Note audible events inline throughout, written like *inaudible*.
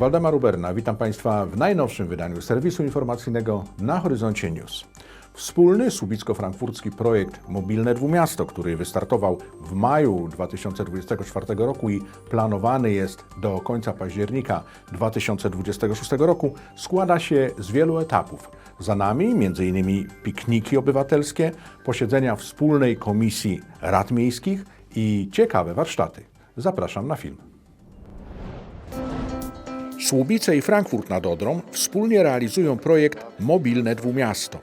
Waldemar Uberna, witam Państwa w najnowszym wydaniu serwisu informacyjnego na Horyzoncie News. Wspólny słubicko-frankfurcki projekt Mobilne Dwumiasto, który wystartował w maju 2024 roku i planowany jest do końca października 2026 roku, składa się z wielu etapów. Za nami m.in. pikniki obywatelskie, posiedzenia wspólnej komisji rad miejskich i ciekawe warsztaty. Zapraszam na film. Słubice i Frankfurt nad Odrą wspólnie realizują projekt Mobilne Dwumiasto.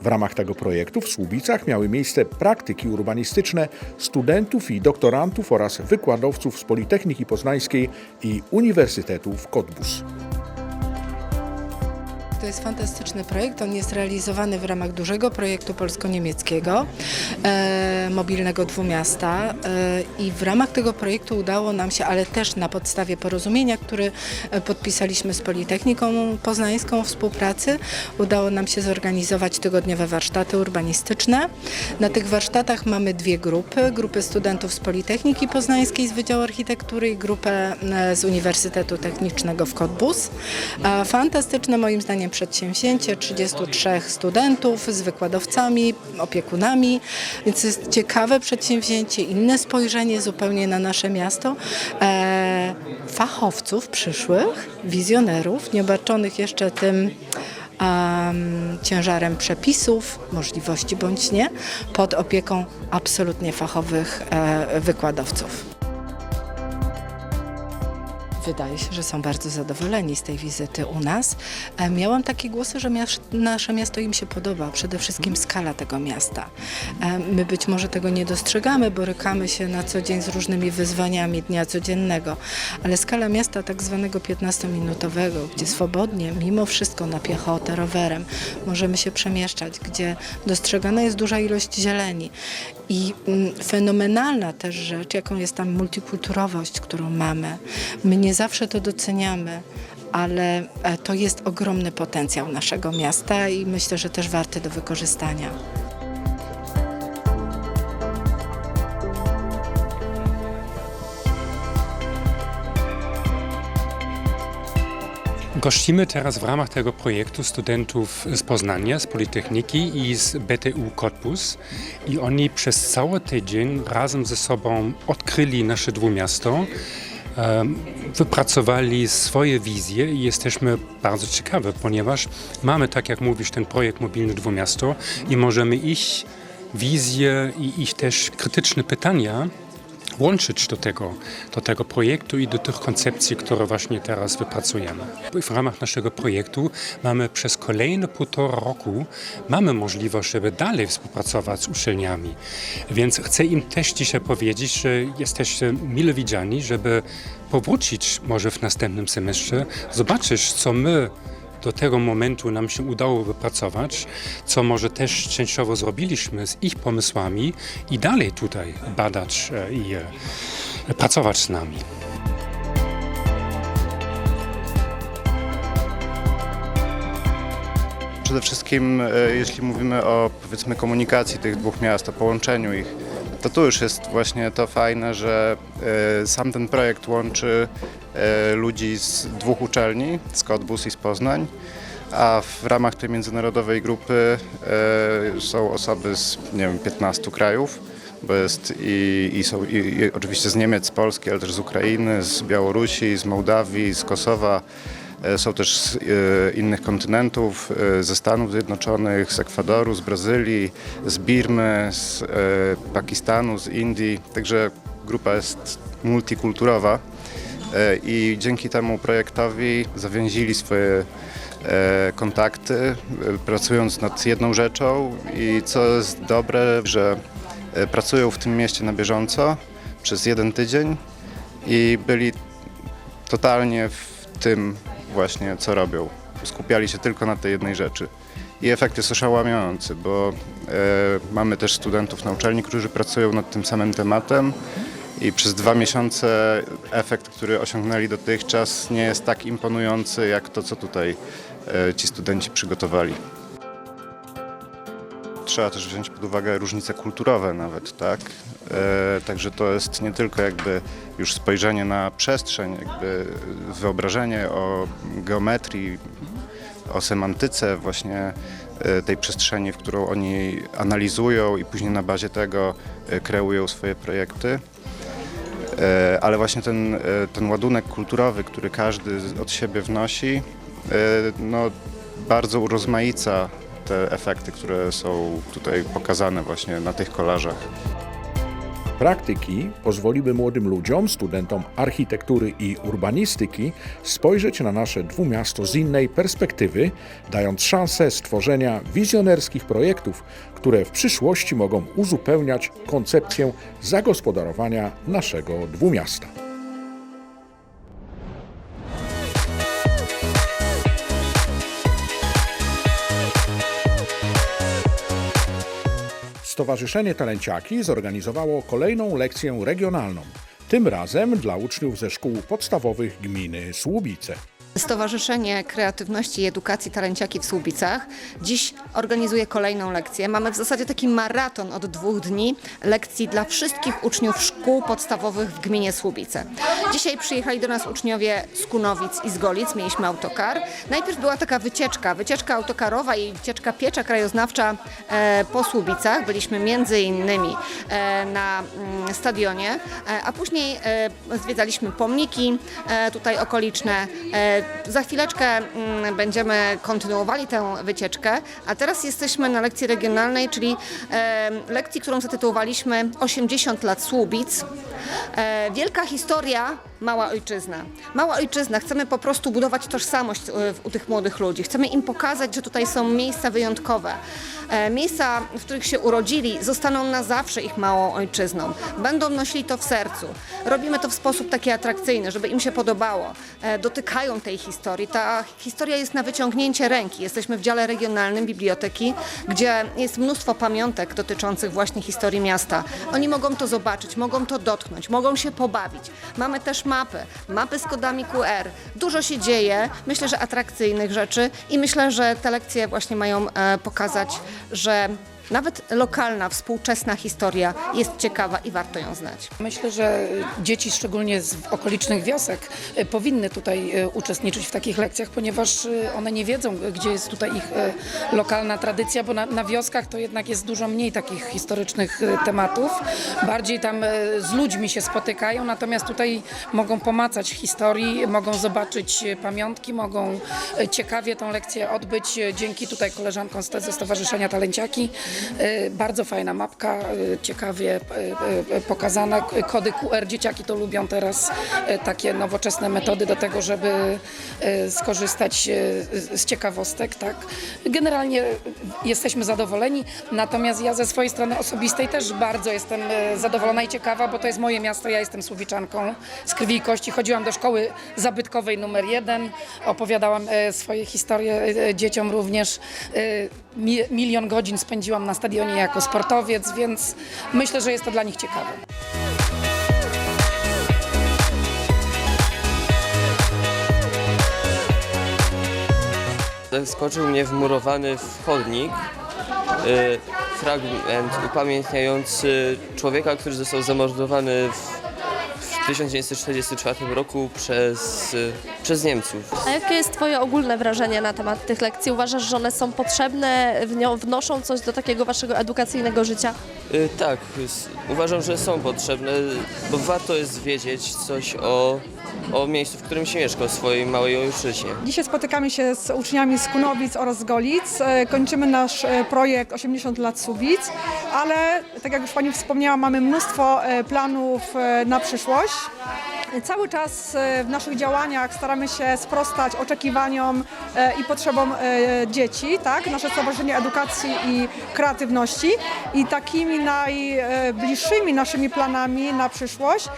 W ramach tego projektu w Słubicach miały miejsce praktyki urbanistyczne studentów i doktorantów oraz wykładowców z Politechniki Poznańskiej i Uniwersytetu w Cottbus. To jest fantastyczny projekt. On jest realizowany w ramach dużego projektu polsko-niemieckiego, e, mobilnego dwumiasta. E, I w ramach tego projektu udało nam się, ale też na podstawie porozumienia, który e, podpisaliśmy z Politechniką Poznańską współpracy, udało nam się zorganizować tygodniowe warsztaty urbanistyczne. Na tych warsztatach mamy dwie grupy. Grupę studentów z Politechniki Poznańskiej z Wydziału Architektury i grupę e, z Uniwersytetu Technicznego w Cottbus. Fantastyczne moim zdaniem przedsięwzięcie, 33 studentów z wykładowcami, opiekunami, więc jest ciekawe przedsięwzięcie, inne spojrzenie zupełnie na nasze miasto. E, fachowców przyszłych, wizjonerów, nieobarczonych jeszcze tym em, ciężarem przepisów, możliwości bądź nie, pod opieką absolutnie fachowych e, wykładowców. Wydaje się, że są bardzo zadowoleni z tej wizyty u nas. E, Miałam takie głosy, że nasze miasto im się podoba, przede wszystkim skala tego miasta. E, My być może tego nie dostrzegamy, borykamy się na co dzień z różnymi wyzwaniami dnia codziennego, ale skala miasta tak zwanego 15-minutowego, gdzie swobodnie, mimo wszystko na piechotę, rowerem możemy się przemieszczać, gdzie dostrzegana jest duża ilość zieleni i mm, fenomenalna też rzecz, jaką jest tam multikulturowość, którą mamy. My nie zawsze to doceniamy, ale e, to jest ogromny potencjał naszego miasta i myślę, że też warty do wykorzystania. Gościmy teraz w ramach tego projektu studentów z Poznania, z Politechniki i z BTU Cottbus i oni przez cały tydzień razem ze sobą odkryli nasze dwumiasto, wypracowali swoje wizje i jesteśmy bardzo ciekawi, ponieważ mamy, tak jak mówisz, ten projekt Mobilne Dwumiasto i możemy ich wizje i ich też krytyczne pytania łączyć do tego, do tego projektu i do tych koncepcji, które właśnie teraz wypracujemy. W ramach naszego projektu mamy przez kolejne półtora roku mamy możliwość, żeby dalej współpracować z uczelniami. Więc chcę im też dzisiaj powiedzieć, że jesteście mile widziani, żeby powrócić może w następnym semestrze, zobaczyć, co my do tego momentu nam się udało wypracować, co może też częściowo zrobiliśmy z ich pomysłami i dalej tutaj badać e, i e, pracować z nami. Przede wszystkim, e, jeśli mówimy o powiedzmy komunikacji tych dwóch miast, o połączeniu ich, to tu już jest właśnie to fajne, że sam ten projekt łączy ludzi z dwóch uczelni, z Cottbus i z Poznań, a w ramach tej międzynarodowej grupy e, są osoby z nie wiem, 15 krajów, bo jest i, i są i, i oczywiście z Niemiec, z Polski, ale też z Ukrainy, z Białorusi, z Mołdawii, z Kosowa. E, Są też z e, innych kontynentów, e, ze Stanów Zjednoczonych, z Ekwadoru, z Brazylii, z Birmy, z e, Pakistanu, z Indii. Także grupa jest multikulturowa e, i dzięki temu projektowi zawięzili swoje e, kontakty, e, pracując nad jedną rzeczą i co jest dobre, że e, pracują w tym mieście na bieżąco przez jeden tydzień i byli totalnie w tym właśnie, co robią. Skupiali się tylko na tej jednej rzeczy. I efekt jest oszałamiający, bo e, mamy też studentów na uczelni, którzy pracują nad tym samym tematem i przez dwa miesiące efekt, który osiągnęli dotychczas nie jest tak imponujący jak to, co tutaj e, ci studenci przygotowali. trzeba też wziąć pod uwagę różnice kulturowe nawet, tak? E, także to jest nie tylko jakby już spojrzenie na przestrzeń, jakby wyobrażenie o geometrii, o semantyce właśnie e, tej przestrzeni, w którą oni analizują i później na bazie tego kreują swoje projekty. E, Ale właśnie ten, e, ten ładunek kulturowy, który każdy od siebie wnosi, e, no, bardzo urozmaica te efekty, które są tutaj pokazane właśnie na tych kolażach. Praktyki pozwoliły młodym ludziom, studentom architektury i urbanistyki spojrzeć na nasze dwumiasto z innej perspektywy, dając szansę stworzenia wizjonerskich projektów, które w przyszłości mogą uzupełniać koncepcję zagospodarowania naszego dwumiasta. Stowarzyszenie Talenciaki zorganizowało kolejną lekcję regionalną, tym razem dla uczniów ze szkół podstawowych gminy Słubice. Stowarzyszenie Kreatywności i Edukacji Talenciaki w Słubicach dziś organizuje kolejną lekcję. Mamy w zasadzie taki maraton od dwóch dni lekcji dla wszystkich uczniów szkół podstawowych w gminie Słubice. Dzisiaj przyjechali do nas uczniowie z Kunowic i z Golic, mieliśmy autokar. Najpierw była taka wycieczka, wycieczka autokarowa i wycieczka piecza krajoznawcza e, po Słubicach. Byliśmy między innymi e, na mm, stadionie, e, a później zwiedzaliśmy pomniki tutaj okoliczne. Za chwileczkę mm, będziemy kontynuowali tę wycieczkę, a teraz jesteśmy na lekcji regionalnej, czyli e, lekcji, którą zatytułowaliśmy 80 lat Słubic. E, Wielka historia, mała ojczyzna. Mała ojczyzna, chcemy po prostu budować tożsamość e, w- u tych młodych ludzi. Chcemy im pokazać, że tutaj są miejsca wyjątkowe. E, Miejsca, w których się urodzili, zostaną na zawsze ich małą ojczyzną. Będą nosili to w sercu. Robimy to w sposób taki atrakcyjny, żeby im się podobało. E, Dotykają tej historii. Ta historia jest na wyciągnięcie ręki. Jesteśmy w dziale regionalnym biblioteki, gdzie jest mnóstwo pamiątek dotyczących właśnie historii miasta. Oni mogą to zobaczyć, mogą to dotknąć, mogą się pobawić. Mamy też mapy, mapy z kodami QR. Dużo się dzieje, myślę, że atrakcyjnych rzeczy i myślę, że te lekcje właśnie mają e, pokazać, że nawet lokalna, współczesna historia jest ciekawa i warto ją znać. Myślę, że dzieci, szczególnie z okolicznych wiosek, e, powinny tutaj e, uczestniczyć w takich lekcjach, ponieważ e, one nie wiedzą, gdzie jest tutaj ich lokalna tradycja, bo na, na wioskach to jednak jest dużo mniej takich historycznych tematów. Bardziej tam z ludźmi się spotykają, natomiast tutaj mogą pomacać historii, mogą zobaczyć pamiątki, mogą ciekawie tą lekcję odbyć dzięki tutaj koleżankom ze Stowarzyszenia Talenciaki. E, Bardzo fajna mapka, e, ciekawie e, pokazana. Kody QR, dzieciaki to lubią teraz, takie nowoczesne metody do tego, żeby skorzystać z ciekawostek. Tak. Generalnie jesteśmy zadowoleni, natomiast ja ze swojej strony osobistej też bardzo jestem zadowolona i ciekawa, bo to jest moje miasto, ja jestem Słowiczanką z krwi i kości. Chodziłam do szkoły zabytkowej numer jeden, opowiadałam swoje historie dzieciom również. Mi- Milion godzin spędziłam na stadionie jako sportowiec, więc myślę, że jest to dla nich ciekawe. Zaskoczył mnie wmurowany w chodnik y, fragment upamiętniający człowieka, który został zamordowany w 1944 roku przez, y, przez Niemców. A jakie jest Twoje ogólne wrażenie na temat tych lekcji? Uważasz, że one są potrzebne, wnoszą coś do takiego Waszego edukacyjnego życia? Y, tak, uważam, że są potrzebne, bo warto jest wiedzieć coś o, o miejscu, w którym się mieszka, o swojej małej ojczyźnie. Dzisiaj spotykamy się z uczniami z Kunowic oraz z Golic. E, Kończymy nasz e, projekt 80 lat Subic, ale tak jak już Pani wspomniała, mamy mnóstwo e, planów na przyszłość. Cały czas e, w naszych działaniach staramy się sprostać oczekiwaniom e, i potrzebom e, dzieci, tak? Nasze Stowarzyszenie Edukacji i Kreatywności i takimi najbliższymi naszymi planami na przyszłość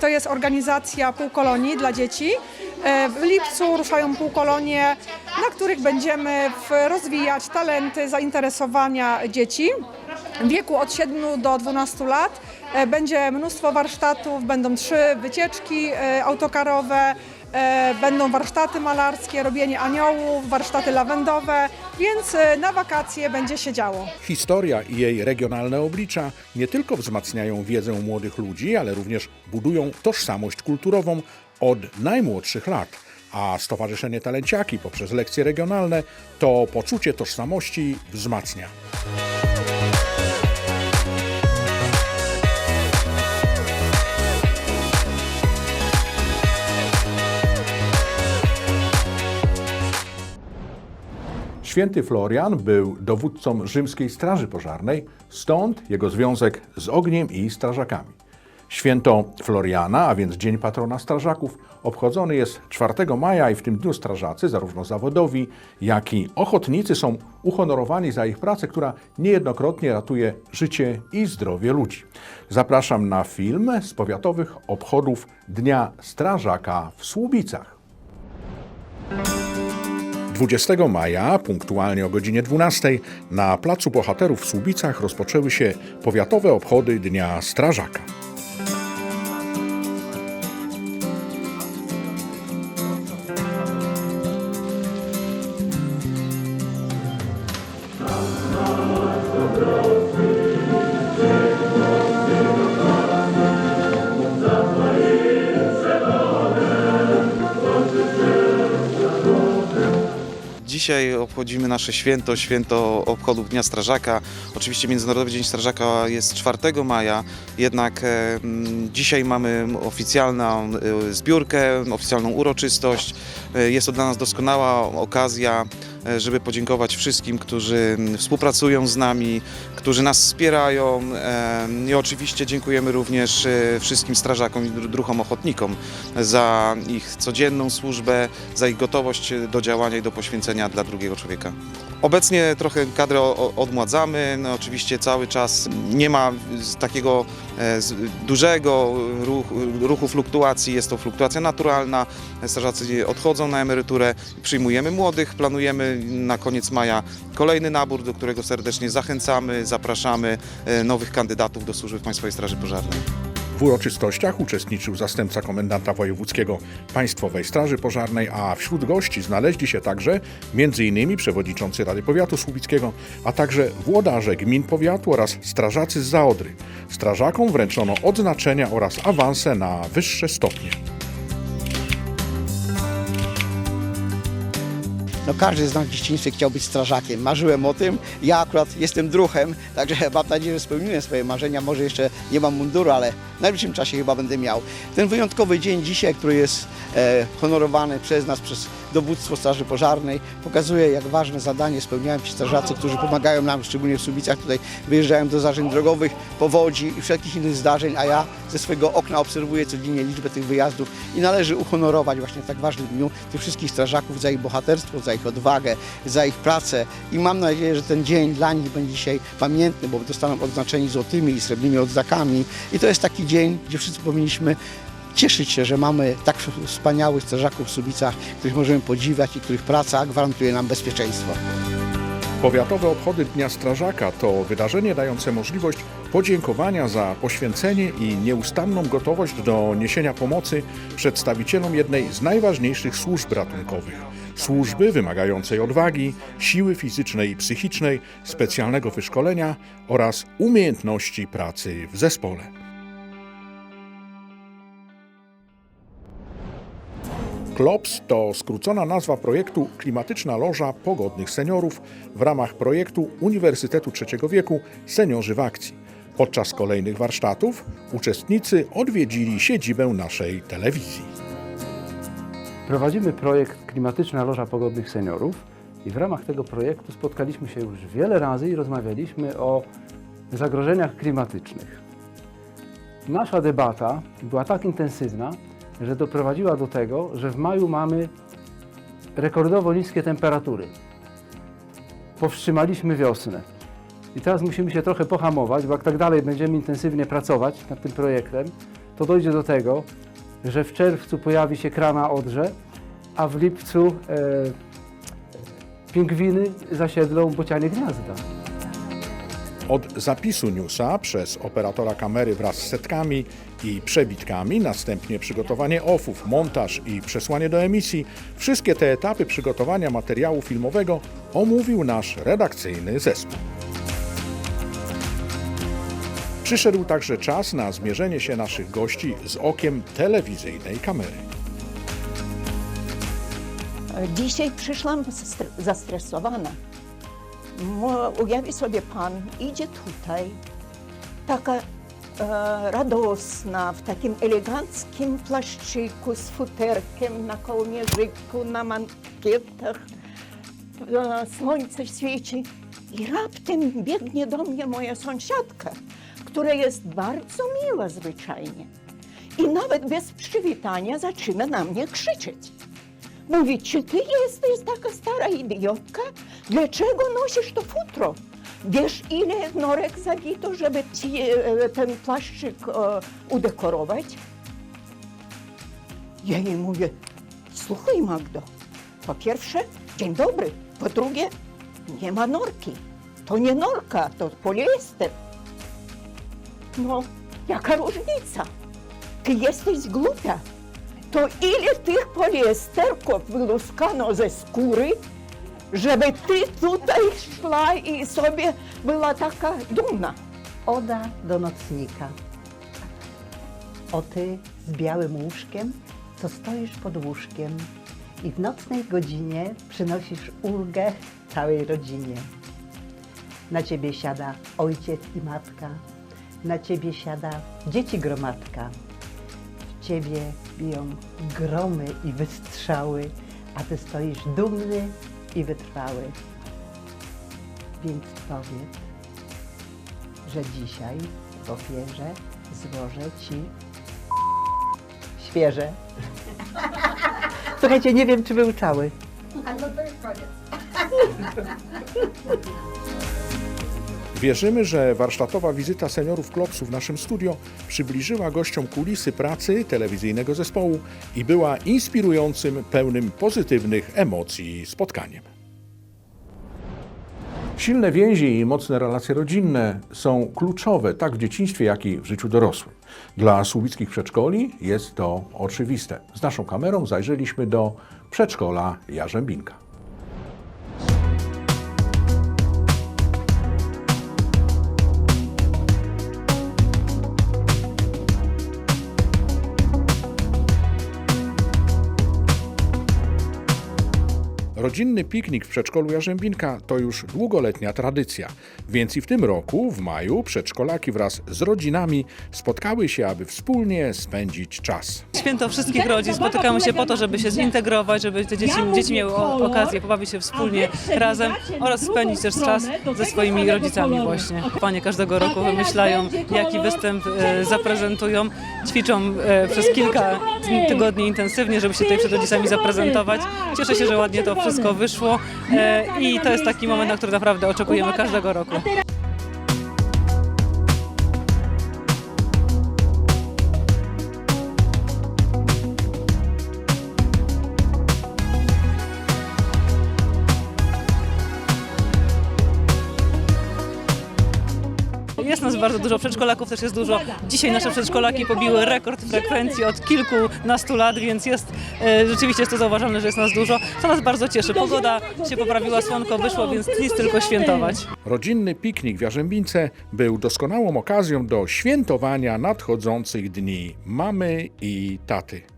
to jest organizacja półkolonii dla dzieci. W lipcu ruszają półkolonie, na których będziemy rozwijać talenty, zainteresowania dzieci w wieku od 7 do 12 lat. E, Będzie mnóstwo warsztatów, będą trzy wycieczki e, autokarowe, E, Będą warsztaty malarskie, robienie aniołów, warsztaty lawendowe, więc na wakacje będzie się działo. Historia i jej regionalne oblicza nie tylko wzmacniają wiedzę młodych ludzi, ale również budują tożsamość kulturową od najmłodszych lat. A Stowarzyszenie Talenciaki poprzez lekcje regionalne to poczucie tożsamości wzmacnia. Święty Florian był dowódcą rzymskiej Straży Pożarnej, stąd jego związek z ogniem i strażakami. Święto Floriana, a więc Dzień Patrona Strażaków, obchodzony jest 4 maja i w tym dniu strażacy, zarówno zawodowi, jak i ochotnicy, są uhonorowani za ich pracę, która niejednokrotnie ratuje życie i zdrowie ludzi. Zapraszam na film z powiatowych obchodów Dnia Strażaka w Słubicach. 20 maja, punktualnie o godzinie 12, na Placu Bohaterów w Słubicach rozpoczęły się powiatowe obchody Dnia Strażaka. Dzisiaj obchodzimy nasze święto, święto obchodów Dnia Strażaka. Oczywiście Międzynarodowy Dzień Strażaka jest 4 maja, jednak dzisiaj mamy oficjalną e, zbiórkę, oficjalną uroczystość. E, Jest to dla nas doskonała okazja, żeby podziękować wszystkim, którzy współpracują z nami, którzy nas wspierają e, i oczywiście dziękujemy również e, wszystkim strażakom i dru- druhom ochotnikom za ich codzienną służbę, za ich gotowość do działania i do poświęcenia dla drugiego człowieka. Obecnie trochę kadrę odmładzamy, no oczywiście cały czas nie ma takiego e, dużego ruchu, ruchu fluktuacji, jest to fluktuacja naturalna, strażacy odchodzą na emeryturę, przyjmujemy młodych, planujemy na koniec maja kolejny nabór, do którego serdecznie zachęcamy, zapraszamy e, nowych kandydatów do służby w Państwowej Straży Pożarnej. W uroczystościach uczestniczył zastępca komendanta wojewódzkiego Państwowej Straży Pożarnej, a wśród gości znaleźli się także m.in. przewodniczący Rady Powiatu Słubickiego, a także włodarze gmin powiatu oraz strażacy z Zaodry. Strażakom wręczono odznaczenia oraz awanse na wyższe stopnie. No każdy z nas w dzieciństwie chciał być strażakiem. Marzyłem o tym. Ja akurat jestem druhem, także *laughs* mam nadzieję, że spełniłem swoje marzenia. Może jeszcze nie mam munduru, ale w najbliższym czasie chyba będę miał. Ten wyjątkowy dzień dzisiaj, który jest e, honorowany przez nas, przez dowództwo Straży Pożarnej, pokazuje, jak ważne zadanie spełniają ci strażacy, którzy pomagają nam, szczególnie w Słubicach. Tutaj wyjeżdżają do zdarzeń drogowych, powodzi i wszelkich innych zdarzeń, a ja ze swojego okna obserwuję codziennie liczbę tych wyjazdów i należy uhonorować właśnie w tak ważnym dniu tych wszystkich strażaków za ich bohaterstwo, za ich odwagę, za ich pracę i mam nadzieję, że ten dzień dla nich będzie dzisiaj pamiętny, bo dostaną odznaczeni złotymi i srebrnymi odznakami i to jest taki dzień, gdzie wszyscy powinniśmy cieszyć się, że mamy tak wspaniałych strażaków w Słubicach, których możemy podziwiać i których praca gwarantuje nam bezpieczeństwo. Powiatowe obchody Dnia Strażaka to wydarzenie dające możliwość podziękowania za poświęcenie i nieustanną gotowość do niesienia pomocy przedstawicielom jednej z najważniejszych służb ratunkowych. Służby wymagającej odwagi, siły fizycznej i psychicznej, specjalnego wyszkolenia oraz umiejętności pracy w zespole. KLOPS to skrócona nazwa projektu Klimatyczna Loża Pogodnych Seniorów w ramach projektu Uniwersytetu Trzeciego Wieku Seniorzy w Akcji. Podczas kolejnych warsztatów uczestnicy odwiedzili siedzibę naszej telewizji. Prowadzimy projekt Klimatyczna Loża Pogodnych Seniorów i w ramach tego projektu spotkaliśmy się już wiele razy i rozmawialiśmy o zagrożeniach klimatycznych. Nasza debata była tak intensywna, że doprowadziła do tego, że w maju mamy rekordowo niskie temperatury. Powstrzymaliśmy wiosnę. I teraz musimy się trochę pohamować, bo jak tak dalej będziemy intensywnie pracować nad tym projektem, to dojdzie do tego, że w czerwcu pojawi się krana Odrze, a w lipcu e, pingwiny zasiedlą bocianie gniazda. Od zapisu newsa przez operatora kamery wraz z setkami i przebitkami, następnie przygotowanie ofów, montaż i przesłanie do emisji. Wszystkie te etapy przygotowania materiału filmowego omówił nasz redakcyjny zespół. Przyszedł także czas na zmierzenie się naszych gości z okiem telewizyjnej kamery. Dzisiaj przyszłam stre- zastresowana. Ujawi sobie pan, idzie tutaj, taka e, radosna, w takim eleganckim płaszczyku z futerkiem na kołnierzyku, na mankietach. E, słońce świeci i raptem biegnie do mnie moja sąsiadka, która jest bardzo miła zwyczajnie. I nawet bez przywitania zaczyna na mnie krzyczeć. Mówi, czy ty jesteś taka stara idiotka? Dlaczego nosisz to futro? Wiesz, ile norek zabito, żeby ci e, ten płaszczyk e, udekorować? Ja jej mówię, słuchaj Magdo, po pierwsze, dzień dobry, po drugie, nie ma norki. To nie norka, to poliester. No, jaka różnica? Ty jesteś głupia. To ile tych poliesterków wyluskano ze skóry, żeby ty tutaj szła i sobie była taka dumna. Oda do nocnika. O ty z białym łóżkiem, co stoisz pod łóżkiem i w nocnej godzinie przynosisz ulgę całej rodzinie. Na ciebie siada ojciec i matka, na ciebie siada dzieci gromadka. Ciebie biją gromy i wystrzały, a ty stoisz dumny i wytrwały. Więc powiedz, że dzisiaj w ofierze złożę ci świeże. Słuchajcie, nie wiem, czy wyuczały. *laughs* Wierzymy, że warsztatowa wizyta seniorów Klopsu w naszym studio przybliżyła gościom kulisy pracy telewizyjnego zespołu i była inspirującym, pełnym pozytywnych emocji spotkaniem. Silne więzi i mocne relacje rodzinne są kluczowe tak w dzieciństwie, jak i w życiu dorosłym. Dla słubickich przedszkoli jest to oczywiste. Z naszą kamerą zajrzeliśmy do przedszkola Jarzębinka. Rodzinny piknik w przedszkolu Jarzębinka to już długoletnia tradycja, więc i w tym roku, w maju, przedszkolaki wraz z rodzinami spotkały się, aby wspólnie spędzić czas. Święto wszystkich rodzin. Spotykamy się po to, żeby się zintegrować, żeby te dzieci, dzieci miały o, okazję pobawić się wspólnie razem oraz spędzić też czas ze swoimi rodzicami właśnie. Panie każdego roku wymyślają, jaki występ e, zaprezentują. Ćwiczą e, przez kilka tygodni intensywnie, żeby się tutaj przed rodzicami zaprezentować. Cieszę się, że ładnie to wszystko wyszło e, i to jest taki moment, na który naprawdę oczekujemy każdego roku. Jest nas bardzo dużo, przedszkolaków też jest dużo. Dzisiaj nasze przedszkolaki pobiły rekord frekwencji od kilkunastu lat, więc jest e, rzeczywiście jest to zauważalne, że jest nas dużo, co nas bardzo cieszy. Pogoda się poprawiła, słonko wyszło, więc nic tylko świętować. Rodzinny piknik w Jarzębince był doskonałą okazją do świętowania nadchodzących dni mamy i taty.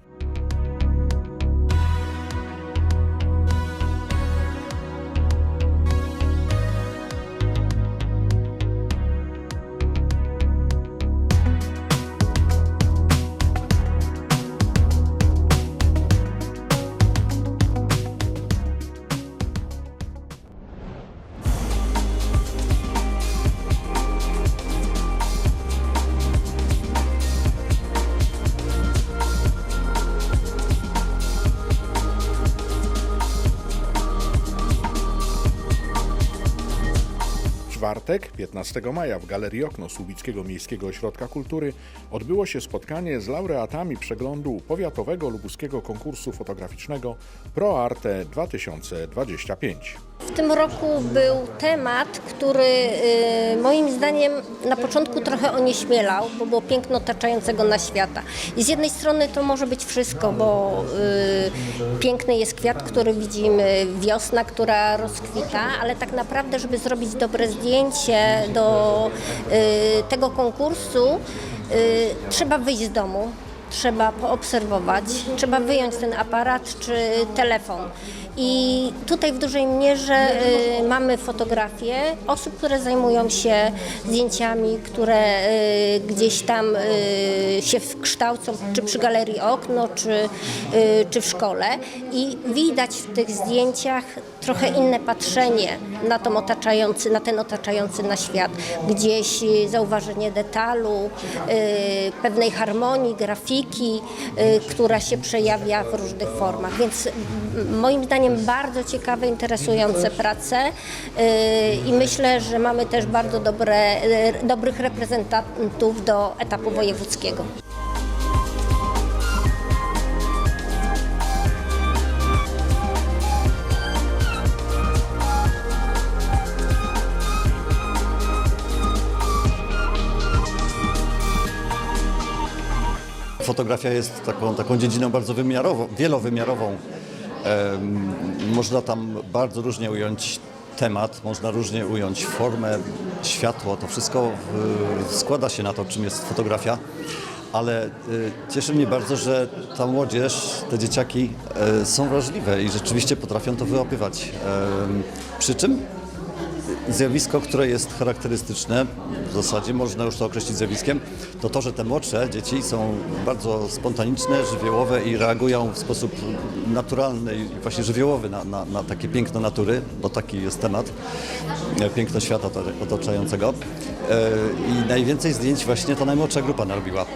Czwartek, 15 maja w Galerii Okno Słubickiego Miejskiego Ośrodka Kultury odbyło się spotkanie z laureatami przeglądu powiatowego lubuskiego konkursu fotograficznego ProArte 2025. W tym roku był temat, który y, moim zdaniem na początku trochę onieśmielał, bo było piękno otaczającego na świata. I z jednej strony to może być wszystko, bo y, piękny jest kwiat, który widzimy, wiosna, która rozkwita, ale tak naprawdę, żeby zrobić dobre zdjęcie do y, tego konkursu, trzeba wyjść z domu. Trzeba poobserwować, trzeba wyjąć ten aparat czy telefon. I tutaj w dużej mierze y, mamy fotografie osób, które zajmują się zdjęciami, które y, gdzieś tam y, się kształcą, czy przy galerii okno, czy, czy w szkole. I widać w tych zdjęciach trochę inne patrzenie na, tą otaczający, na ten otaczający na świat. Gdzieś y, zauważenie detalu, y, pewnej harmonii, grafiki, y, która się przejawia w różnych formach. Więc moim zdaniem bardzo ciekawe, interesujące prace i myślę, że mamy też bardzo dobre, dobrych reprezentantów do etapu wojewódzkiego. Fotografia jest taką, taką dziedziną bardzo wymiarową, wielowymiarową. Można tam bardzo różnie ująć temat, można różnie ująć formę, światło. To wszystko składa się na to, czym jest fotografia. Ale y, cieszy mnie bardzo, że ta młodzież, te dzieciaki y, są wrażliwe i rzeczywiście potrafią to wyłapywać. Przy czym zjawisko, które jest charakterystyczne, w zasadzie można już to określić zjawiskiem, to to, że te młodsze dzieci są bardzo spontaniczne, żywiołowe i reagują w sposób naturalny i właśnie żywiołowy na, na, na takie piękno natury, bo taki jest temat, e, piękno świata otaczającego. E, I najwięcej zdjęć właśnie ta najmłodsza grupa narobiła.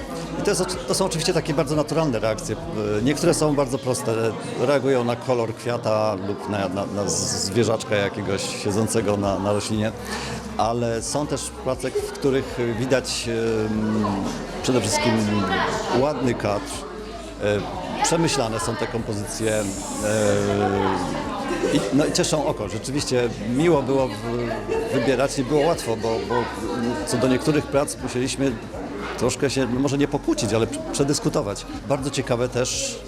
To, jest, to są oczywiście takie bardzo naturalne reakcje. Niektóre są bardzo proste. Reagują na kolor kwiata lub na, na, na zwierzaczka jakiegoś siedzącego na, na roślinie. Ale są też prace, w których widać przede wszystkim ładny kadr. E, Przemyślane są te kompozycje. e, i, no i cieszą oko. Rzeczywiście miło było wybierać, nie było łatwo, bo, bo co do niektórych prac musieliśmy troszkę się, no może nie pokłócić, ale przedyskutować. Bardzo ciekawe też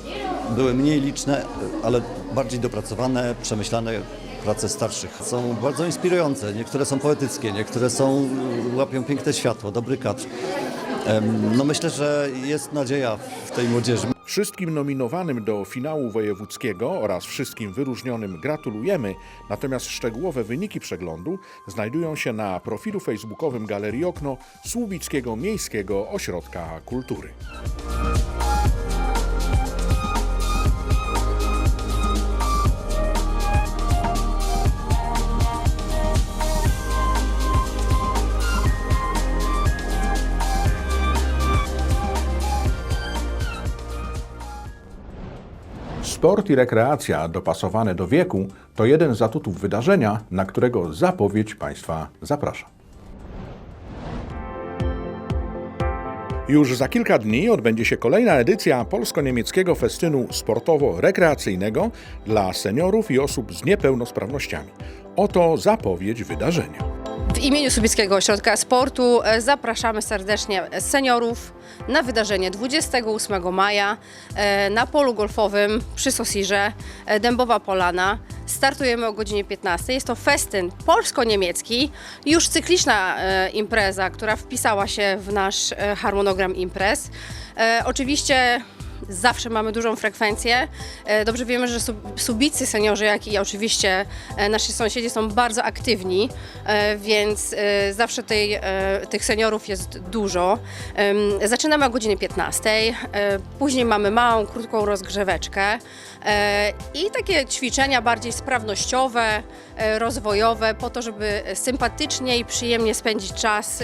były mniej liczne, ale bardziej dopracowane, przemyślane prace starszych. Są bardzo inspirujące, niektóre są poetyckie, niektóre są, łapią piękne światło, dobry kadr. No myślę, że jest nadzieja w tej młodzieży. Wszystkim nominowanym do finału wojewódzkiego oraz wszystkim wyróżnionym gratulujemy, natomiast szczegółowe wyniki przeglądu znajdują się na profilu facebookowym Galerii Okno Słubickiego Miejskiego Ośrodka Kultury. Sport i rekreacja dopasowane do wieku to jeden z atutów wydarzenia, na którego zapowiedź Państwa zapraszam. Już za kilka dni odbędzie się kolejna edycja polsko-niemieckiego festynu sportowo-rekreacyjnego dla seniorów i osób z niepełnosprawnościami. Oto zapowiedź wydarzenia. W imieniu Subickiego Ośrodka Sportu e, zapraszamy serdecznie seniorów na wydarzenie 28 maja e, na polu golfowym przy Sosirze e, Dębowa Polana. Startujemy o godzinie 15. Jest to festyn polsko-niemiecki, już cykliczna impreza, która wpisała się w nasz harmonogram imprez. Oczywiście Zawsze mamy dużą frekwencję. E, Dobrze wiemy, że sub- subicy seniorzy, jak i oczywiście e, nasi sąsiedzi są bardzo aktywni, e, więc zawsze tej, tych seniorów jest dużo. Zaczynamy o godzinie 15. e, Później mamy małą, krótką rozgrzeweczkę i takie ćwiczenia bardziej sprawnościowe, rozwojowe, po to, żeby sympatycznie i przyjemnie spędzić czas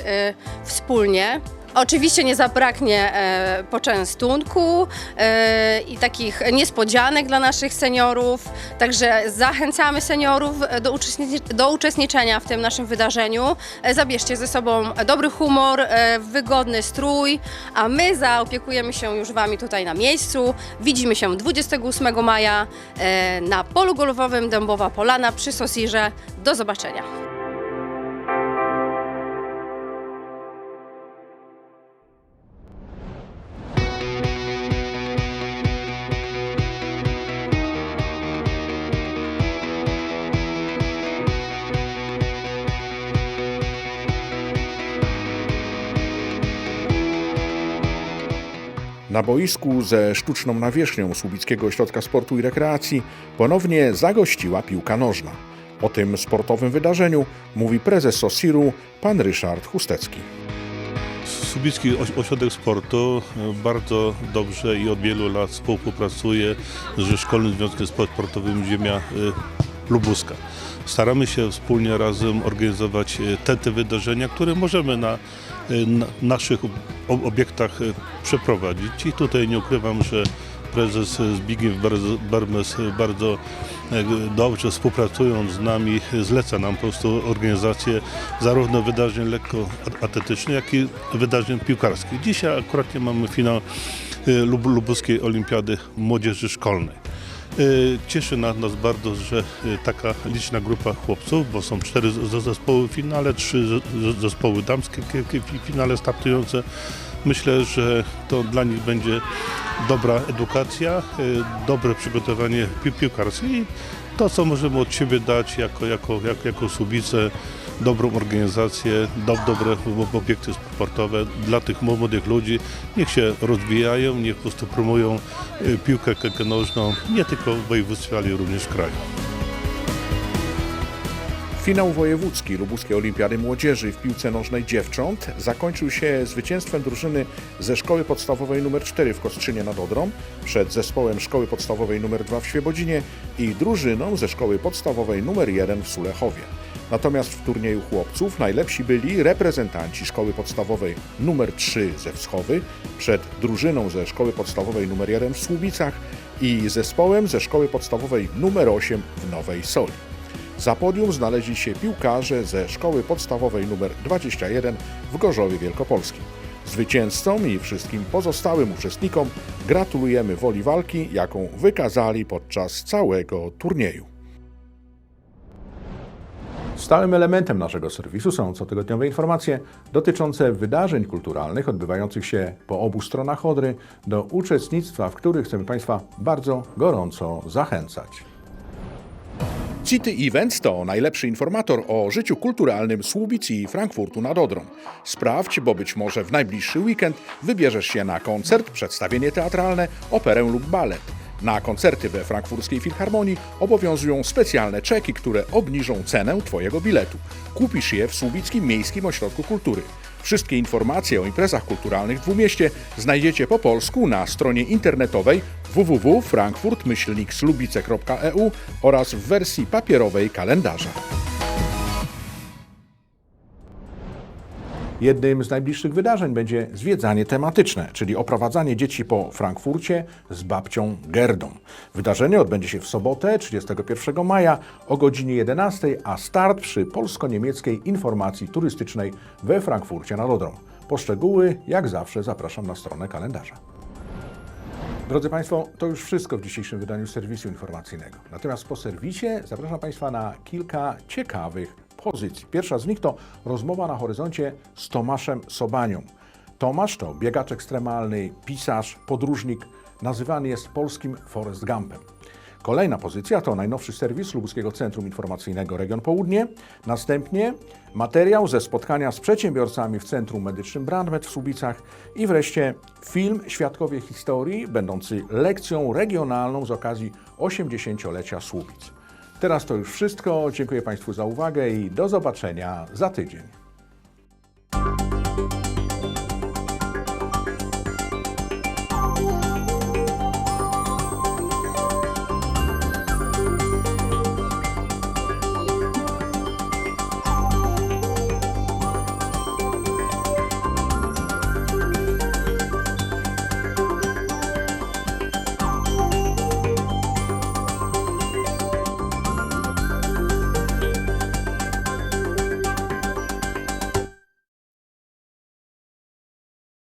wspólnie. Oczywiście nie zabraknie e, poczęstunku e, i takich niespodzianek dla naszych seniorów, także zachęcamy seniorów do, uczestnic- do uczestniczenia w tym naszym wydarzeniu. E, zabierzcie ze sobą dobry humor, e, wygodny strój, a my zaopiekujemy się już Wami tutaj na miejscu. Widzimy się 28 maja e, na polu golfowym Dębowa Polana przy Sosirze. Do zobaczenia. Na boisku ze sztuczną nawierzchnią Słubickiego Ośrodka Sportu i Rekreacji ponownie zagościła piłka nożna. O tym sportowym wydarzeniu mówi prezes Sosiru, pan Ryszard Chustecki. Słubicki Oś- Ośrodek Sportu e, bardzo dobrze i od wielu lat współpracuje ze Szkolnym Związkiem Sportowym Ziemia e, Lubuska. Staramy się wspólnie razem organizować e, te, te wydarzenia, które możemy na, e, na naszych ob- obiektach e, przeprowadzić. I tutaj nie ukrywam, że prezes Zbigniew Barmes bardzo dobrze współpracując z nami zleca nam po prostu organizację zarówno wydarzeń lekkoatletycznych, jak i wydarzeń piłkarskich. Dzisiaj akurat mamy finał Lub- Lubuskiej Olimpiady Młodzieży Szkolnej. E, Cieszy na- nas bardzo, że e, taka liczna grupa chłopców, bo są cztery zespoły w finale, trzy zespoły damskie w finale startujące. Myślę, że to dla nich będzie dobra edukacja, e, dobre przygotowanie pi- piłkarskie i to, co możemy od siebie dać jako, jako, jako, jako Subice, dobrą organizację, do, dobre ob- obiekty sportowe dla tych młodych ludzi. Niech się rozwijają, niech po prostu promują e, piłkę nożną nie tylko w województwie, ale również w kraju. Finał wojewódzki Lubuskiej Olimpiady Młodzieży w piłce nożnej dziewcząt zakończył się zwycięstwem drużyny ze Szkoły Podstawowej nr 4 w Kostrzynie nad Odrą przed zespołem Szkoły Podstawowej nr 2 w Świebodzinie i drużyną ze Szkoły Podstawowej nr 1 w Sulechowie. Natomiast w turnieju chłopców najlepsi byli reprezentanci Szkoły Podstawowej nr 3 ze Wschowy przed drużyną ze Szkoły Podstawowej nr 1 w Słubicach i zespołem ze Szkoły Podstawowej nr 8 w Nowej Soli. Za podium znaleźli się piłkarze ze szkoły podstawowej nr 21 w Gorzowie Wielkopolskim. Zwycięzcom i wszystkim pozostałym uczestnikom gratulujemy woli walki, jaką wykazali podczas całego turnieju. Stałym elementem naszego serwisu są cotygodniowe informacje dotyczące wydarzeń kulturalnych odbywających się po obu stronach Odry, do uczestnictwa w których chcemy Państwa bardzo gorąco zachęcać. City Events to najlepszy informator o życiu kulturalnym Słubic i Frankfurtu nad Odrą. Sprawdź, bo być może w najbliższy weekend wybierzesz się na koncert, przedstawienie teatralne, operę lub balet. Na koncerty we frankfurskiej Filharmonii obowiązują specjalne czeki, które obniżą cenę Twojego biletu. Kupisz je w Słubickim Miejskim Ośrodku Kultury. Wszystkie informacje o imprezach kulturalnych w Dwumieście znajdziecie po polsku na stronie internetowej www.frankfurt-slubice.eu oraz w wersji papierowej kalendarza. Jednym z najbliższych wydarzeń będzie zwiedzanie tematyczne, czyli oprowadzanie dzieci po Frankfurcie z babcią Gerdą. Wydarzenie odbędzie się w sobotę 31 maja o godzinie 11, a start przy polsko-niemieckiej informacji turystycznej we Frankfurcie nad Odrą. Po szczegóły, jak zawsze, zapraszam na stronę kalendarza. Drodzy Państwo, to już wszystko w dzisiejszym wydaniu serwisu informacyjnego. Natomiast po serwisie zapraszam Państwa na kilka ciekawych pozycji. Pierwsza z nich to rozmowa na horyzoncie z Tomaszem Sobanią. Tomasz to biegacz ekstremalny, pisarz, podróżnik, nazywany jest polskim Forrest Gumpem. Kolejna pozycja to najnowszy serwis Lubuskiego Centrum Informacyjnego Region Południe. Następnie materiał ze spotkania z przedsiębiorcami w Centrum Medycznym Brandmet w Słubicach. I wreszcie film Świadkowie Historii, będący lekcją regionalną z okazji 80-lecia Słubic. Teraz to już wszystko. Dziękuję Państwu za uwagę i do zobaczenia za tydzień.